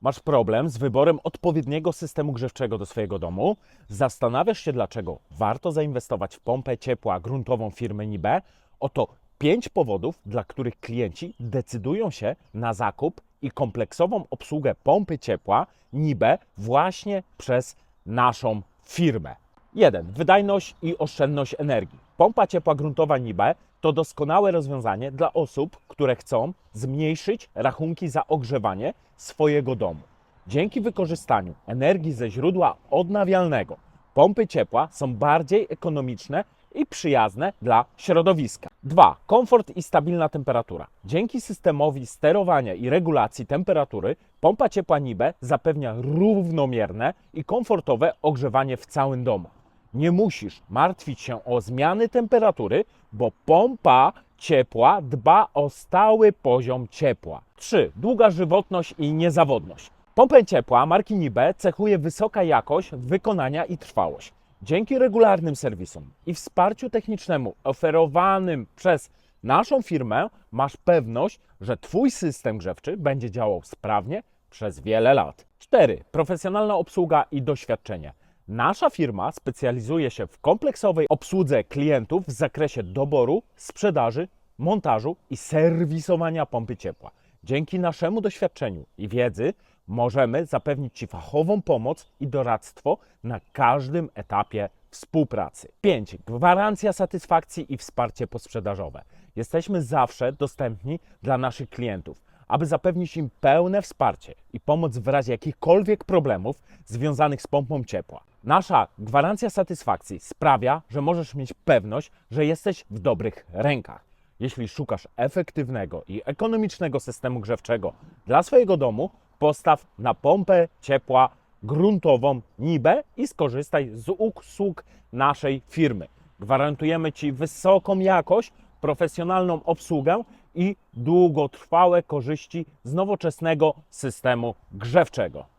Masz problem z wyborem odpowiedniego systemu grzewczego do swojego domu? Zastanawiasz się, dlaczego warto zainwestować w pompę ciepła gruntową firmy NIBE? Oto pięć powodów, dla których klienci decydują się na zakup i kompleksową obsługę pompy ciepła NIBE właśnie przez naszą firmę. 1. Wydajność i oszczędność energii. Pompa ciepła gruntowa NIBE to doskonałe rozwiązanie dla osób, które chcą zmniejszyć rachunki za ogrzewanie swojego domu. Dzięki wykorzystaniu energii ze źródła odnawialnego, pompy ciepła są bardziej ekonomiczne i przyjazne dla środowiska. 2. Komfort i stabilna temperatura. Dzięki systemowi sterowania i regulacji temperatury, pompa ciepła NIBE zapewnia równomierne i komfortowe ogrzewanie w całym domu. Nie musisz martwić się o zmiany temperatury, bo pompa ciepła dba o stały poziom ciepła. 3. Długa żywotność i niezawodność. Pompę ciepła marki NIBE cechuje wysoka jakość wykonania i trwałość. Dzięki regularnym serwisom i wsparciu technicznemu oferowanym przez naszą firmę, masz pewność, że Twój system grzewczy będzie działał sprawnie przez wiele lat. 4. Profesjonalna obsługa i doświadczenie. Nasza firma specjalizuje się w kompleksowej obsłudze klientów w zakresie doboru, sprzedaży, montażu i serwisowania pompy ciepła. Dzięki naszemu doświadczeniu i wiedzy możemy zapewnić Ci fachową pomoc i doradztwo na każdym etapie współpracy. 5. Gwarancja satysfakcji i wsparcie posprzedażowe. Jesteśmy zawsze dostępni dla naszych klientów, aby zapewnić im pełne wsparcie i pomoc w razie jakichkolwiek problemów związanych z pompą ciepła. Nasza gwarancja satysfakcji sprawia, że możesz mieć pewność, że jesteś w dobrych rękach. Jeśli szukasz efektywnego i ekonomicznego systemu grzewczego dla swojego domu, postaw na pompę ciepła gruntową NIBE i skorzystaj z usług naszej firmy. Gwarantujemy Ci wysoką jakość, profesjonalną obsługę i długotrwałe korzyści z nowoczesnego systemu grzewczego.